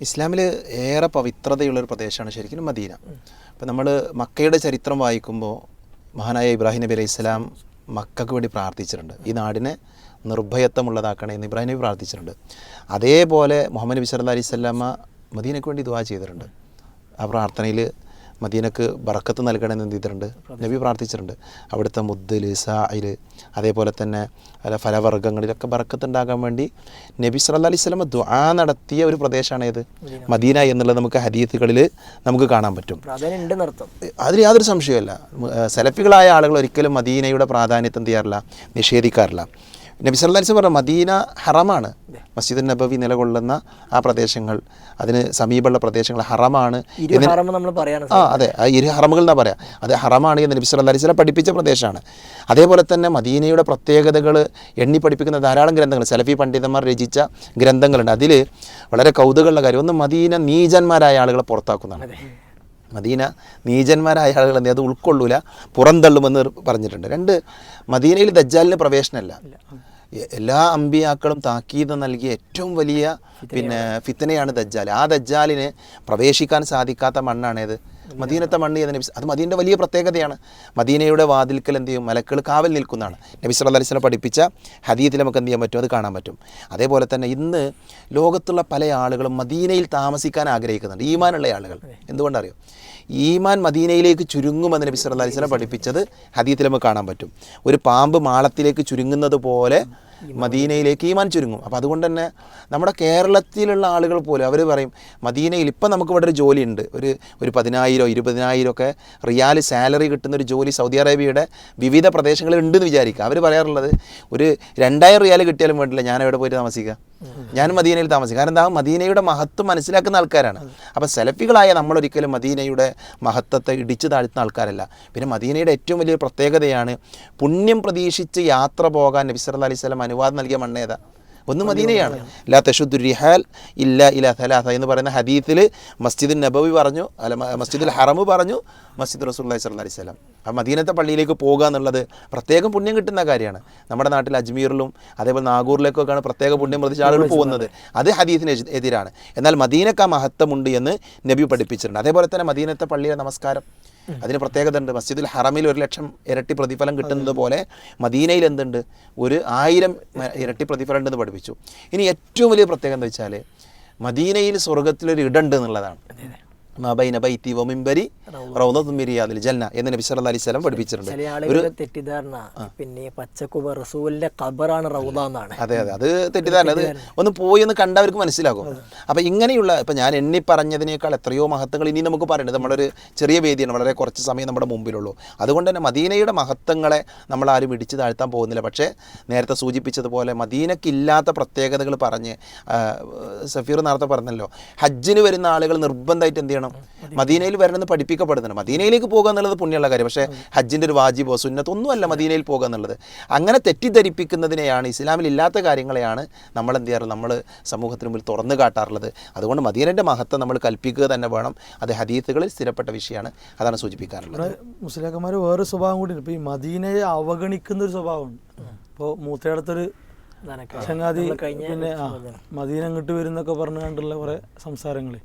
ഇസ്ലാമിൽ ഏറെ പവിത്രതയുള്ളൊരു പ്രദേശമാണ് ശരിക്കും മദീന. അപ്പം നമ്മൾ മക്കയുടെ ചരിത്രം വായിക്കുമ്പോൾ മഹാനായ ഇബ്രാഹിം നബി അലൈഹി സ്വലാം മക്കൾക്ക് വേണ്ടി പ്രാർത്ഥിച്ചിട്ടുണ്ട്. ഈ നാടിനെ നിർഭയത്വമുള്ളതാക്കണേ എന്ന് ഇബ്രാഹിം നബി പ്രാർത്ഥിച്ചിട്ടുണ്ട്. അതേപോലെ മുഹമ്മദ് നബി സല്ല അലൈഹി സ്വലാമ മദീനയ്ക്ക് വേണ്ടി ദുവാ ചെയ്തിട്ടുണ്ട്. ആ പ്രാർത്ഥനയിൽ മദീനക്ക് ബറക്കത്ത് നൽകണമെന്ന് എന്ത് ചെയ്തിട്ടുണ്ട്? നബി പ്രാർത്ഥിച്ചിട്ടുണ്ട്. അവിടുത്തെ മുദ്ദിൽ സായിൽ അതേപോലെ തന്നെ അല്ല ഫലവർഗങ്ങളിലൊക്കെ ബറക്കത്ത് ഉണ്ടാകാൻ വേണ്ടി നബി സല്ല അലൈഹി സ്വലമ ദുആ നടത്തിയ ഒരു പ്രദേശമാണ് ഏത് മദീന എന്നുള്ളത് നമുക്ക് ഹദീത്തുകളിൽ നമുക്ക് കാണാൻ പറ്റും. അതിൽ യാതൊരു സംശയമല്ല സെലഫികളായ സലഫികളായ ആളുകൾ ഒരിക്കലും മദീനയുടെ പ്രാധാന്യത്തെ എന്ത് ചെയ്യാറില്ല? നിഷേധിക്കാറില്ല. നബി സല്ലാ അലൈഹി വസല്ലം മദീന ഹറമാണ്. മസ്ജിദ് നബവി നിലകൊള്ളുന്ന ആ പ്രദേശങ്ങൾ അതിന് സമീപമുള്ള പ്രദേശങ്ങൾ ഹറമാണ്. ആ അതെ. ആ ഇരു ഹറമുകൾ എന്നാ പറയാം? അത് ഹറമാണ് എന്ന് നബി സല്ലല്ലാഹു അലൈഹി വസല്ലം പഠിപ്പിച്ച പ്രദേശമാണ്. അതേപോലെ തന്നെ മദീനയുടെ പ്രത്യേകതകൾ എണ്ണി പഠിപ്പിക്കുന്ന ധാരാളം ഗ്രന്ഥങ്ങൾ സലഫി പണ്ഡിതന്മാർ രചിച്ച ഗ്രന്ഥങ്ങളുണ്ട്. അതിൽ വളരെ കൗതുകമുള്ള കാര്യം ഒന്ന് മദീന നീചന്മാരായ ആളുകളെ പുറത്താക്കുന്നതാണ് മദീന നീചന്മാരായ ആളുകൾ എന്ത് അത് ഉൾക്കൊള്ളൂല പുറന്തള്ളുമെന്ന് പറഞ്ഞിട്ടുണ്ട്. രണ്ട് മദീനയിൽ ദജ്ജാലിന് പ്രവേശനമല്ല. എല്ലാ അമ്പിയാക്കളും താക്കീത് നൽകിയ ഏറ്റവും വലിയ പിന്നെ ഫിത്തനയാണ് ദജ്ജാൽ. ആ ദജ്ജാലിന് പ്രവേശിക്കാൻ സാധിക്കാത്ത മണ്ണാണേത്? മദീനത്തെ മണ്ണ് എന്ന് നബിസ് അത് മദീന്റെ വലിയ പ്രത്യേകതയാണ്. മദീനയുടെ വാതിൽക്കൽ എന്ത് ചെയ്യും? മലക്കൾ കാവൽ നിൽക്കുന്നതാണ്. നബി സല്ലല്ലാഹു അലൈഹി വസല്ലം പഠിപ്പിച്ച ഹദീത്തിൽ നമുക്ക് എന്ത് ചെയ്യാൻ പറ്റും? അത് കാണാൻ പറ്റും. അതേപോലെ തന്നെ ഇന്ന് ലോകത്തുള്ള പല ആളുകളും മദീനയിൽ താമസിക്കാൻ ആഗ്രഹിക്കുന്നുണ്ട്. ഈമാനുള്ള ആളുകൾ. എന്തുകൊണ്ടറിയോ? ഈമാൻ മദീനയിലേക്ക് ചുരുങ്ങുമെന്ന് നബി സല്ലല്ലാഹു അലൈഹി വസല്ലം പഠിപ്പിച്ചത് ഹദീത്തിൽ നമുക്ക് കാണാൻ പറ്റും. ഒരു പാമ്പ് മാളത്തിലേക്ക് ചുരുങ്ങുന്നത് പോലെ മദീനയിലേക്ക് ഈമാൻ ചുരുങ്ങും. അപ്പോൾ അതുകൊണ്ട് തന്നെ നമ്മുടെ കേരളത്തിലുള്ള ആളുകൾ പോലും അവർ പറയും മദീനയിൽ ഇപ്പം നമുക്ക് ഇവിടെ ഒരു ജോലിയുണ്ട്. ഒരു ഒരു പതിനായിരോ ഇരുപതിനായിരം ഒക്കെ റിയാൽ സാലറി കിട്ടുന്ന ഒരു ജോലി സൗദി അറേബ്യയുടെ വിവിധ പ്രദേശങ്ങളിൽ ഉണ്ടെന്ന് വിചാരിക്കുക. അവർ പറയാറുള്ളത് ഒരു രണ്ടായിരം റിയാൽ കിട്ടിയാലും വേണ്ടില്ല ഞാൻ എവിടെ പോയിട്ട് താമസിക്കുക. ഞാൻ മദീനയിൽ താമസിക്കും. കാരണം എന്താ? മദീനയുടെ മഹത്വം മനസ്സിലാക്കുന്ന ആൾക്കാരാണ്. അപ്പോൾ സെലഫികളായ നമ്മളൊരിക്കലും മദീനയുടെ മഹത്വത്തെ ഇടിച്ചു താഴ്ത്തുന്ന ആൾക്കാരല്ല. പിന്നെ മദീനയുടെ ഏറ്റവും വലിയ പ്രത്യേകതയാണ് പുണ്യം പ്രതീക്ഷിച്ച് യാത്ര പോകാൻ നബി സല്ലല്ലാഹു അലൈഹി സ്വലം അനുവാദം നൽകിയ മണ്ണേതാ ഒന്ന് മദീനയാണ്. ലാ തഷുദ്ദു റിഹാൽ ഇല്ല ഇല എന്ന് പറയുന്ന ഹദീത്തിൽ മസ്ജിദ് നബവി പറഞ്ഞു അല്ല മസ്ജിദുൽ ഹറമു പറഞ്ഞു മസ്ജിദ് സ്വല്ലല്ലാഹി അലൈഹി വസല്ലം. ആ മദീനത്തെ പള്ളിയിലേക്ക് പോകുക എന്നുള്ളത് പ്രത്യേകം പുണ്യം കിട്ടുന്ന കാര്യമാണ്. നമ്മുടെ നാട്ടിൽ അജ്മീറിലും അതേപോലെ നാഗൂറിലേക്കൊക്കെയാണ് പ്രത്യേക പുണ്യം പ്രതിച്ച് ആളുകൾ പോകുന്നത്. അത് ഹദീസിന് എതിരാണ്. എന്നാൽ മദീനക്ക് ആ മഹത്വമുണ്ട് എന്ന് നബി പഠിപ്പിച്ചിട്ടുണ്ട്. അതേപോലെ തന്നെ മദീനത്തെ പള്ളിയിലെ നമസ്കാരം. അതിന് പ്രത്യേകത ഉണ്ട് മസ്ജിദുൽ ഹറമിൽ ഒരു ലക്ഷം ഇരട്ടി പ്രതിഫലം കിട്ടുന്നത് പോലെ മദീനയിൽ എന്തുണ്ട്? ഒരു ആയിരം ഇരട്ടി പ്രതിഫലം ഉണ്ടെന്ന് പഠിപ്പിച്ചു. ഇനി ഏറ്റവും വലിയ പ്രത്യേകത എന്താ വെച്ചാൽ മദീനയിൽ സ്വർഗത്തിലൊരു ഇടുണ്ട് എന്നുള്ളതാണ്. മബൈന ബൈത്തി വമിമ്പരി റൗദത്തുമിരിയാദിൽ ജന്ന എന്ന് നബി സല്ലല്ലാഹു അലൈഹി വസല്ലം പഠിപ്പിച്ചിട്ടുണ്ട്. ചില ആളുകളുടെ തെറ്റിദ്ധാരണ. പിന്നെ പച്ചക്കുബ റസൂലിന്റെ ഖബറാണ് റൗദ എന്നാണ്. അതെ അതെ. അത് തെറ്റിദ്ധാരണ. അത് ഒന്ന് പോയി ഒന്ന് കണ്ടവർക്ക് മനസ്സിലാകും. അപ്പോൾ ഇങ്ങനെയുള്ള ഇപ്പൊ ഞാൻ എണ്ണി പറഞ്ഞതിനേക്കാൾ എത്രയോ മഹത്വങ്ങൾ ഇനി നമുക്ക് പറയേണ്ടത് നമ്മളൊരു ചെറിയ വേദിയാണ്. വളരെ കുറച്ച് സമയം നമ്മുടെ മുമ്പിലുള്ളൂ. അതുകൊണ്ട് തന്നെ മദീനയുടെ മഹത്വങ്ങളെ നമ്മൾ ആരും ഇടിച്ചു താഴ്ത്താൻ പോകുന്നില്ല. പക്ഷേ നേരത്തെ സൂചിപ്പിച്ചതുപോലെ മദീനക്കില്ലാത്ത പ്രത്യേകതകൾ പറഞ്ഞ് സഫീർ നേരത്തെ പറഞ്ഞല്ലോ ഹജ്ജിന് വരുന്ന ആളുകൾ നിർബന്ധമായിട്ട് എന്ത് ചെയ്യണം? മദീനയിൽ വരണമെന്ന് പഠിപ്പിക്കപ്പെടുന്നത് മദീനയിലേക്ക് പോകുക എന്നുള്ളത് പുണ്യമുള്ള കാര്യം. പക്ഷേ ഹജ്ജിന്റെ ഒരു വാജിബോ സുന്നത്തോ ഒന്നുമല്ല മദീനയിൽ പോകുക എന്നുള്ളത്. അങ്ങനെ തെറ്റിദ്ധരിപ്പിക്കുന്നതിനെയാണ് ഇസ്ലാമിൽ ഇല്ലാത്ത കാര്യങ്ങളെയാണ് നമ്മൾ എന്ത് ചെയ്യാറ്? നമ്മൾ സമൂഹത്തിന് മുമ്പിൽ തുറന്നു കാട്ടാറുള്ളത്. അതുകൊണ്ട് മദീനന്റെ മഹത്വം നമ്മൾ കൽപ്പിക്കുക തന്നെ വേണം. അത് ഹദീത്തുകളിൽ സ്ഥിരപ്പെട്ട വിഷയമാണ്. അതാണ് സൂചിപ്പിക്കാറുള്ളത്. മുസ്ലിംമാർ വേറെ സ്വഭാവം കൂടി ഇപ്പോൾ ഈ മദീനയെ അവഗണിക്കുന്ന ഒരു സ്വഭാവമുണ്ട് ഇപ്പോൾ മൂത്തയിടത്തൊരു ചങ്ങാതി പിന്നെ ആ മദീന ഇങ്ങോട്ട് വരുന്നൊക്കെ പറഞ്ഞു കണ്ടുള്ള കുറേ സംസാരങ്ങൾ